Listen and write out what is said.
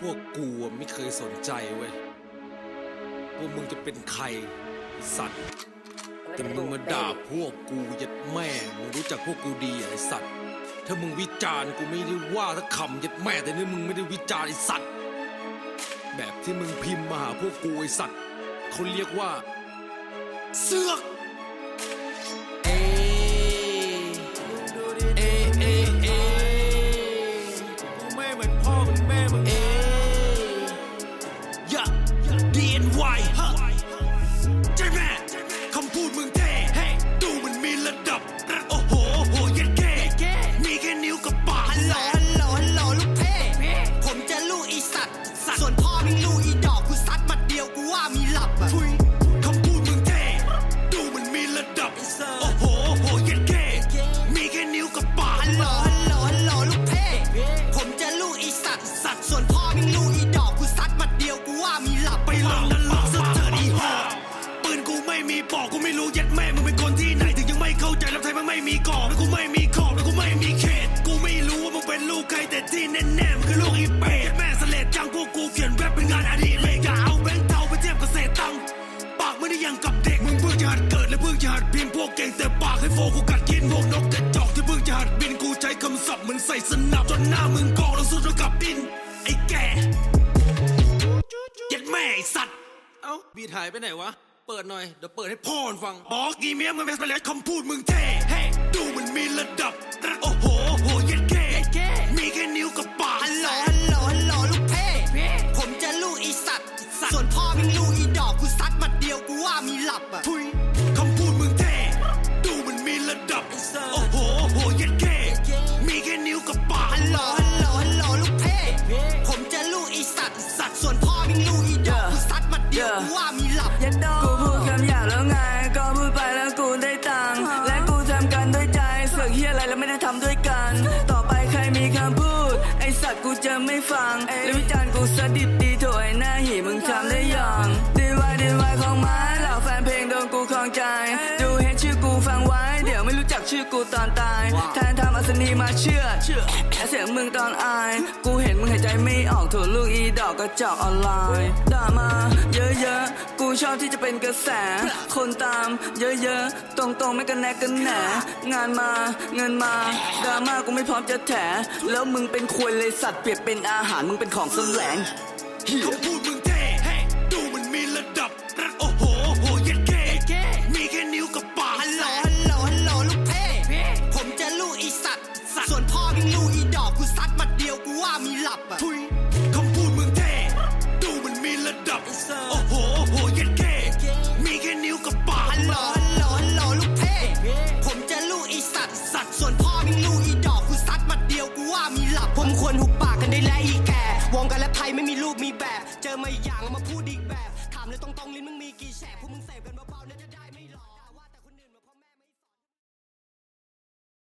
พวกกูไม่เคยสนใจเว้ยว่ามึงจะเป็นใครสัตว์ แต่มึงมาด่าพวกกูยัดแม่มึงรู้จักพวกกูดีไอ้สัตว์ ถ้ามึงวิจารณ์กูไม่ได้ว่าถ้าคำยัดแม่แต่นี่มึงไม่ได้วิจารณ์ไอ้สัตว์ แบบที่มึงพิมพ์มาหาพวกกูไอ้สัตว์เขาเรียกว่า เสือก อีเปแม่สเลดจังพวกกูเขียนแรปเป็นงานอดีตเลยอย่าเอาแบงค์เทาไปเทียบกับเศษตังค์ปากไม่ได้ยังกับเด็กมึงเพิ่งจะหัดเกิดและเพิ่งจะหัดพิมพ์พวกเก่งแต่ปากให้โฟกูกัดกินพวกนกกระจอกที่เพิ่งจะหัดบินกูใช้คำศัพท์เหมือนใส่สนับจนหน้ามึงกองแล้วสุดแล้วกับดินไอ้แก่ยัดแม่ไอ้สัตว์เอ้าบีถ่ายไปไหนวะ เปิดหน่อย เดี๋ยวเปิดให้พ่อมันฟัง บอกอีเมียมึงเป็นไปแล้วคำพูดมึงเท่เฮ้ดูมันมีระดับ ระดับ โอ้โหโหยัดแค่มีแค่นิ้วกับปากฮัลโหลฮัลโหลฮัลโหลลูกเพ่ผมจะลูกอีสัตว์ส่วนพ่อมึงลูกอีดอกกูซัดมัดเดียวกูว่ามีหลับยัดดอกกูพูดคำหยาบแล้วไง ก็พูดไปแล้วกูได้ตังค์และกูทำกันด้วยใจเสือกเฮียอะไรแล้วไม่ได้ทำด้วยกัน ต่อไปใครมีคำพูด ไอสัตว์กูจะไม่ฟังแล้ววิจารณ์กูสะดิดดีโถไอหน้าหีมึงทำได้ยัง ชื่อกูตอนตาย แทนทำอัศนีมาเชื่อและเสียงมึงตอนอาย กูเห็นมึงหายใจไม่ออกถูกลูกอีดอกกระจอกออนไลน์ด่ามาเยอะๆ กูชอบที่จะเป็นกระแส คนตามเยอะๆ ตรงๆไม่กันแนกกันแหนงานมาเงินมาดราม่ากูไม่พร้อมจะแถ แล้วมึงเป็นควยเลยสัตว์เปรียบเป็นอาหารมึงเป็นของแสลงเหี้ยคำพูดมึง ทุยคำพูดมึงเท่ดูมันมีระดับ โอ้โหโหยัดแค่มีแค่นิ้วกับปากฮัลโหลฮัลโหลฮัลโหลลูกเพ่ผมจะลูกอีสัตว์ส่วนพ่อมึงลูกอีดอกกูซัดมัดเดียวกูว่ามีหลับผมควรหุบปากกันได้แล้วอีแก่วงกันและไทยไม่มีรูปมีแบบ เจอมาอีกอย่างเอามาพูดอีกแบบ ถามเลยตรงๆลิ้นมึงมีกี่แฉกพวกมึงเสพกันเบาๆน่าจะได้ไม่หลอก